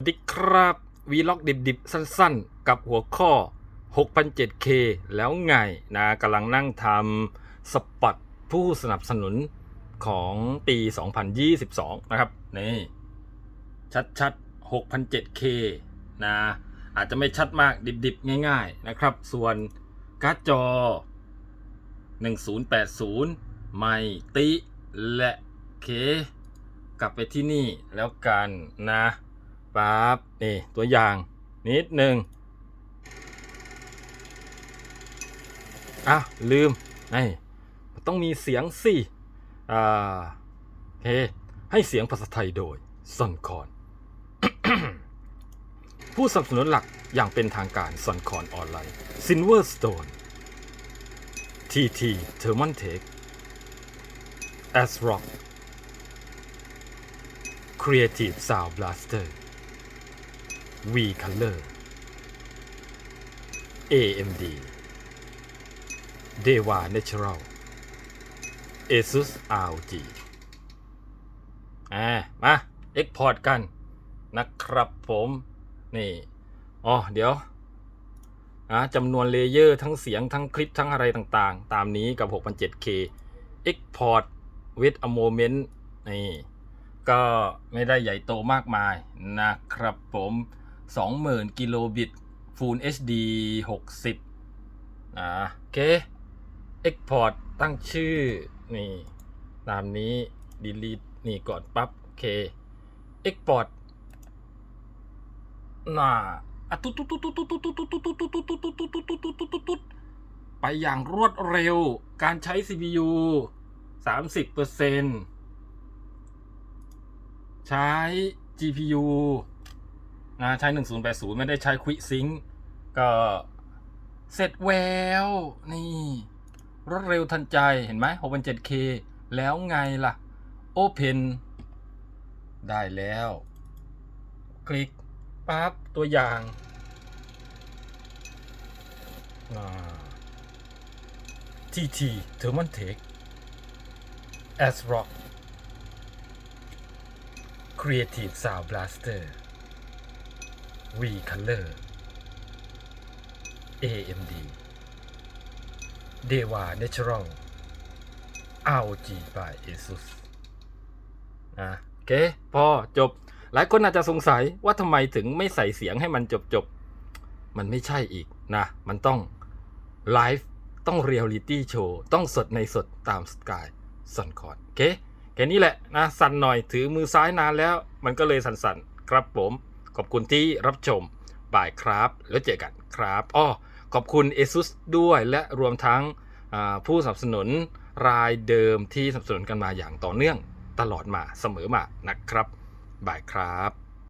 สวัสดีครับวีล็อกดิบๆ สั้นๆ กับหัวข้อ 6,007K แล้วไงนะกำลังนั่งทำสปอตผู้สนับสนุนของปี 2022 นะครับ นี่ ชัดๆ 6,007K นะอาจจะไม่ชัดมากดิบๆ ง่ายๆ นะครับ ส่วนการ์ดจอ 1080 ไมติและเค กลับไปที่นี่แล้วกันนะ ปั๊บนี่ตัวอย่างนิดหนึ่งอะลืมนี่ต้องมีเสียงสิอ่าโอเคให้เสียงภาษาไทยโดยซอนคอน ผู้สนับสนุนหลักอย่างเป็นทางการซอนคอนออนไลน์ Silverstone TT t h e r m o n t e c h ASRock Creative Sound Blaster Color AMD Deva Natural Asus ROG อ่า มา Export กันนะครับผม นี่ อ๋อ เดี๋ยวนะจำนวนเลเยอร์ทั้งเสียงทั้งคลิปทั้งอะไรต่างๆ ตามนี้กับ 6,007K Export with a moment นี่ ก็ไม่ได้ใหญ่โตมากมายนะครับผม 20,000 กิโลบิต Full HD 60 อ่าโอเค Export ตั้งชื่อ นี่ ตามนี้ delete นี่ก่อนปับ๊บ โอเค Export น่าอะตุ๊ดตุ๊ดตุ๊ดตุ๊ดตุ๊ดตุ๊ดตุ๊ดตุ๊ดตุ๊ดตุ๊ดตุ๊ดตุ๊ดตุ๊ดตุ๊ดตุ๊ดตุ๊ดไปอย่างรวดเร็ว การใช้ CPU 30%ใช้ GPU นะใช้ 1080 ไม่ได้ใช้ Quick Sync ก็เสร็จแวว นี่ รวดเร็วทันใจเห็นไหม 6.7K แล้วไงล่ะ Open ได้แล้ว คลิกปั๊บ ตัวอย่างอ่า TT t h e r m o n t e c h ASRock Creative Sound Blaster V Color AMD Deva Natural ROG by ASUS นะโอเค พอจบ หลายคนอาจจะสงสัยว่าทำไมถึงไม่ใส่เสียงให้มันจบจบ มันไม่ใช่อีกนะ มันต้องไลฟ์ ต้องเรียลลิตี้โชว์ ต้องสดในสดตามสกายสันคอนโอเคแค่นี้แหละนะ สั่นหน่อยถือมือซ้ายนานแล้ว มันก็เลยสั่นๆ ครับผม ขอบคุณที่รับชมบ่ายครับ แล้วเจอกันครับอ้อขอบคุณ ASUS ด้วยและรวมทั้งผู้สนับสนุนรายเดิมที่สนับสนุนกันมาอย่างต่อเนื่องตลอดมาเสมอมานะครับบ่ายครับ